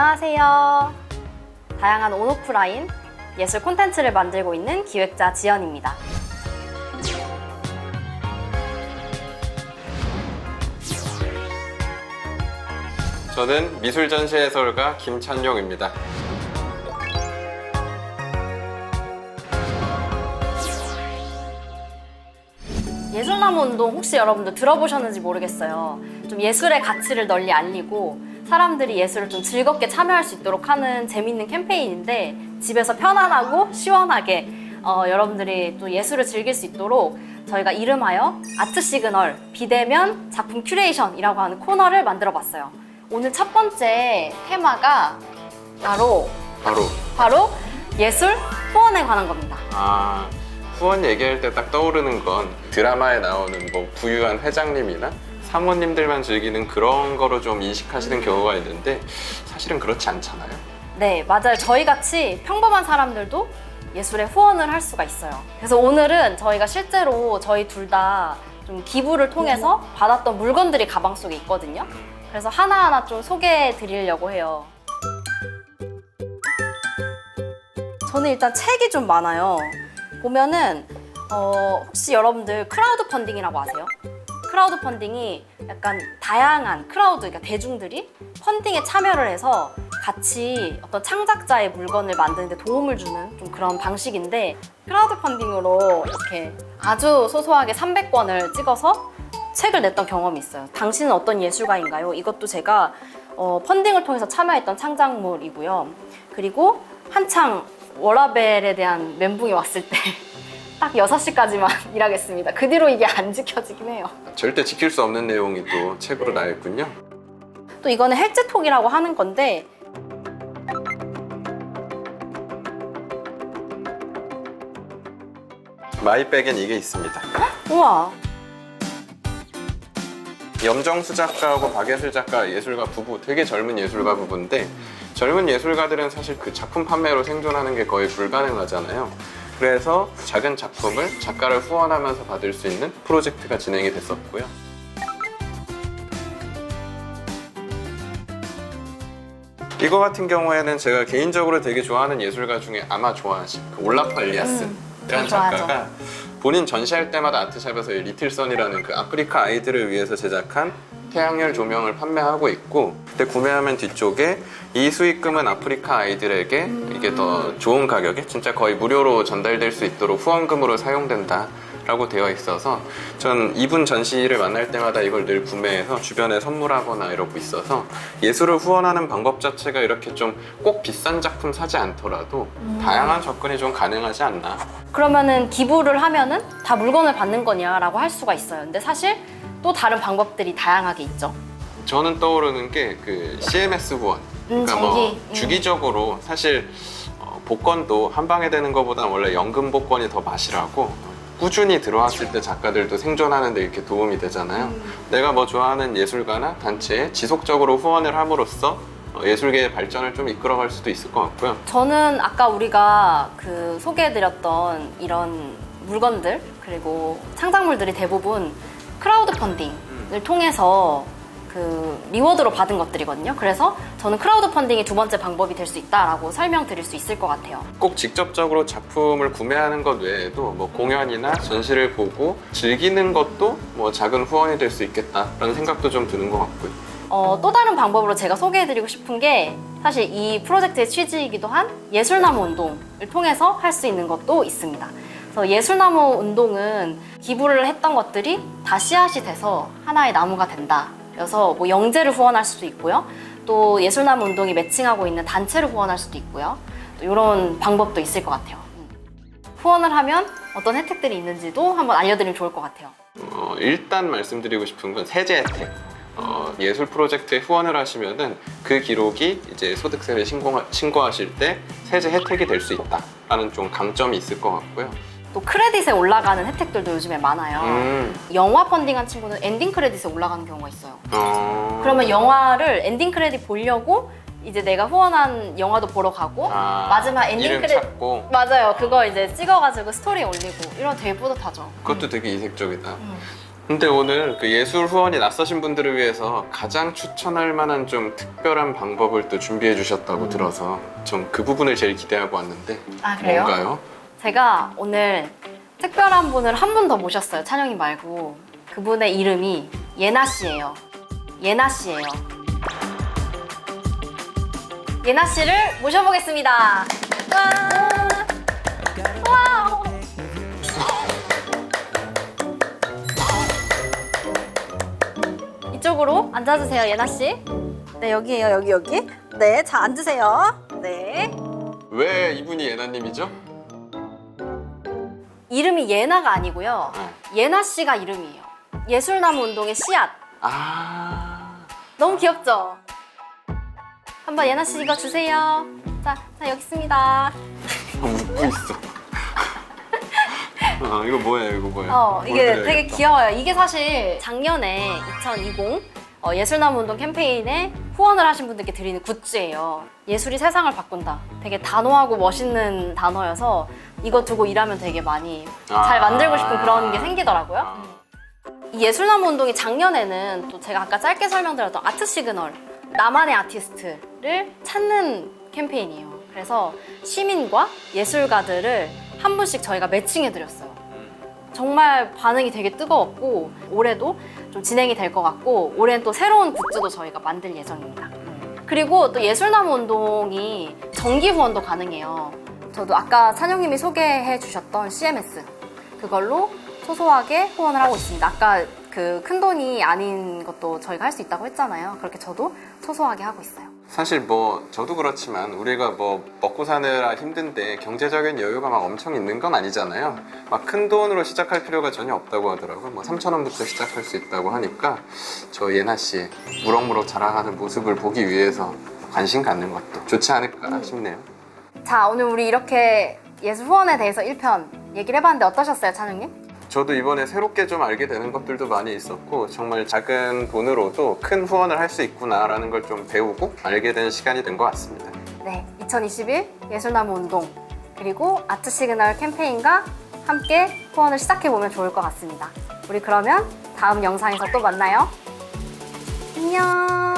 안녕하세요. 다양한 온오프라인 예술 콘텐츠를 만들고 있는 기획자 지연입니다. 저는 미술 전시 해설가 김찬용입니다. 예술나무 운동 혹시 여러분들 들어보셨는지 모르겠어요. 좀 예술의 가치를 널리 알리고 사람들이 예술을 좀 즐겁게 참여할 수 있도록 하는 재밌는 캠페인인데 집에서 편안하고 시원하게 어, 여러분들이 또 예술을 즐길 수 있도록 저희가 이름하여 아트 시그널 비대면 작품 큐레이션이라고 하는 코너를 만들어 봤어요. 오늘 첫 번째 테마가 바로 바로 바로 예술 후원에 관한 겁니다. 아 후원 얘기할 때 딱 떠오르는 건 드라마에 나오는 뭐 부유한 회장님이나 사모님들만 즐기는 그런 거로 좀 인식하시는 경우가 있는데 사실은 그렇지 않잖아요. 네, 맞아요. 저희 같이 평범한 사람들도 예술에 후원을 할 수가 있어요. 그래서 오늘은 저희가 실제로 저희 둘 다 좀 기부를 통해서 받았던 물건들이 가방 속에 있거든요. 그래서 하나하나 좀 소개해 드리려고 해요. 저는 일단 책이 좀 많아요. 보면은 어, 혹시 여러분들 크라우드 펀딩이라고 아세요? 크라우드 펀딩이 약간 다양한 크라우드, 그러니까 대중들이 펀딩에 참여를 해서 같이 어떤 창작자의 물건을 만드는데 도움을 주는 좀 그런 방식인데 크라우드 펀딩으로 이렇게 아주 소소하게 300권을 찍어서 책을 냈던 경험이 있어요. 당신은 어떤 예술가인가요? 이것도 제가 어, 펀딩을 통해서 참여했던 창작물이고요. 그리고 한창 워라벨에 대한 멘붕이 왔을 때 딱 6시까지만 일하겠습니다. 그 뒤로 이게 안 지켜지긴 해요. 절대 지킬 수 없는 내용이 또 책으로 나와 있군요. 또 이거는 헬즈톡이라고 하는 건데 마이백엔 이게 있습니다. 우와 염정수 작가하고 박예슬 작가 예술가 부부 되게 젊은 예술가 부부인데 젊은 예술가들은 사실 그 작품 판매로 생존하는 게 거의 불가능하잖아요. 그래서 작은 작품을 작가를 후원하면서 받을 수 있는 프로젝트가 진행이 됐었고요. 이거 같은 경우에는 제가 개인적으로 되게 좋아하는 예술가 중에 아마 좋아하실 그 올라프 알리아스라는 음, 좋아하죠. 작가가 본인 전시할 때마다 아트샵에서 이 리틀 선이라는 그 아프리카 아이들을 위해서 제작한 태양열 조명을 판매하고 있고 그때 구매하면 뒤쪽에 이 수익금은 아프리카 아이들에게 이게 더 좋은 가격에 진짜 거의 무료로 전달될 수 있도록 후원금으로 사용된다 라고 되어 있어서 전 이분 전시를 만날 때마다 이걸 늘 구매해서 주변에 선물하거나 이러고 있어서 예술을 후원하는 방법 자체가 이렇게 좀 꼭 비싼 작품 사지 않더라도 다양한 접근이 좀 가능하지 않나 그러면은 기부를 하면은 다 물건을 받는 거냐라고 할 수가 있어요. 근데 사실 또 다른 방법들이 다양하게 있죠. 저는 떠오르는 게 그 CMS 후원. 음, 그러니까 뭐 정기. 음. 주기적으로 사실 어, 복권도 한 방에 되는 것보다 원래 연금 복권이 더 맛이라고 꾸준히 들어왔을 때 작가들도 생존하는데 이렇게 도움이 되잖아요. 음. 내가 뭐 좋아하는 예술가나 단체에 지속적으로 후원을 함으로써 어, 예술계의 발전을 좀 이끌어갈 수도 있을 것 같고요. 저는 아까 우리가 그 소개해드렸던 이런 물건들 그리고 창작물들이 대부분 크라우드 펀딩을 통해서 그 리워드로 받은 것들이거든요. 그래서 저는 크라우드 펀딩이 두 번째 방법이 될 수 있다라고 설명드릴 수 있을 것 같아요. 꼭 직접적으로 작품을 구매하는 것 외에도 뭐 공연이나 전시를 보고 즐기는 것도 뭐 작은 후원이 될 수 있겠다라는 생각도 좀 드는 것 같고요. 어, 또 다른 방법으로 제가 소개해드리고 싶은 게 사실 이 프로젝트의 취지이기도 한 예술나무 운동을 통해서 할 수 있는 것도 있습니다. 그래서 예술나무 운동은 기부를 했던 것들이 다 씨앗이 돼서 하나의 나무가 된다. 그래서 뭐 영재를 후원할 수도 있고요. 또 예술나무 운동이 매칭하고 있는 단체를 후원할 수도 있고요. 또 이런 방법도 있을 것 같아요. 음. 후원을 하면 어떤 혜택들이 있는지도 한번 알려드리면 좋을 것 같아요. 어, 일단 말씀드리고 싶은 건 세제 혜택. 어, 예술 프로젝트에 후원을 하시면은 그 기록이 이제 소득세를 신고, 신고하실 때 세제 혜택이 될 수 있다라는 좀 강점이 있을 것 같고요. 또 크레딧에 올라가는 혜택들도 요즘에 많아요. 음, 영화 펀딩한 친구는 엔딩 크레딧에 올라가는 경우가 있어요. 어... 그러면 영화를 엔딩 크레딧 보려고 이제 내가 후원한 영화도 보러 가고 아, 마지막 엔딩 이름 크레딧 찾고 맞아요. 그거 이제 찍어가지고 스토리에 올리고 이런 되게 뿌듯하죠. 그것도 되게 이색적이다. 음. 근데 오늘 그 예술 후원이 낯서신 분들을 위해서 가장 추천할 만한 좀 특별한 방법을 또 준비해 주셨다고 들어서 좀그 부분을 제일 기대하고 왔는데 아 그래요? 뭔가요? 제가 오늘 특별한 분을 한 분 더 모셨어요. 찬영이 말고 그분의 이름이 예나 씨예요. 예나 씨예요. 예나 씨를 모셔보겠습니다. 와. 와. 이쪽으로 앉아주세요, 예나 씨. 네, 여기에요, 여기 여기. 네, 자 앉으세요. 네. 왜 이분이 예나님이죠? 이름이 예나가 아니고요. 네. 예나 씨가 이름이에요. 예술나무 운동의 씨앗. 아 너무 귀엽죠? 한번 예나 씨 이거 주세요. 자, 자 여기 있습니다. 웃고 있어. 아 이거 뭐예요? 이거 뭐예요? 어, 뭘 이게 드려야겠다. 되게 귀여워요. 이게 사실 작년에 2020 어, 예술나무 운동 캠페인에 후원을 하신 분들께 드리는 굿즈예요. 예술이 세상을 바꾼다. 되게 단호하고 멋있는 단어여서 이거 두고 일하면 되게 많이 잘 아. 만들고 싶은 그런 게 생기더라고요. 아. 이 예술나무 운동이 작년에는 또 제가 아까 짧게 설명드렸던 아트 시그널 나만의 아티스트를 찾는 캠페인이에요. 그래서 시민과 예술가들을 한 분씩 저희가 매칭해 드렸어요. 정말 반응이 되게 뜨거웠고 올해도 좀 진행이 될 것 같고 올해는 또 새로운 굿즈도 저희가 만들 예정입니다. 그리고 또 예술나무 운동이 정기 후원도 가능해요. 저도 아까 찬영님이 소개해 주셨던 CMS 그걸로 소소하게 후원을 하고 있습니다. 아까 그 큰 돈이 아닌 것도 저희가 할 수 있다고 했잖아요. 그렇게 저도 소소하게 하고 있어요. 사실 뭐 저도 그렇지만 우리가 뭐 먹고 사느라 힘든데 경제적인 여유가 막 엄청 있는 건 아니잖아요. 막 큰 돈으로 시작할 필요가 전혀 없다고 하더라고요. 뭐 3천 원부터 시작할 수 있다고 하니까 저 예나 씨의 무럭무럭 자라가는 모습을 보기 위해서 관심 갖는 것도 좋지 않을까 싶네요. 자, 오늘 우리 이렇게 예술 후원에 대해서 1편 얘기를 해봤는데 어떠셨어요, 찬영님? 저도 이번에 새롭게 좀 알게 되는 것들도 많이 있었고 정말 작은 돈으로도 큰 후원을 할 수 있구나라는 걸 좀 배우고 알게 된 시간이 된 것 같습니다. 네, 2021 예술나무 운동 그리고 아트 시그널 캠페인과 함께 후원을 시작해 보면 좋을 것 같습니다. 우리 그러면 다음 영상에서 또 만나요. 안녕.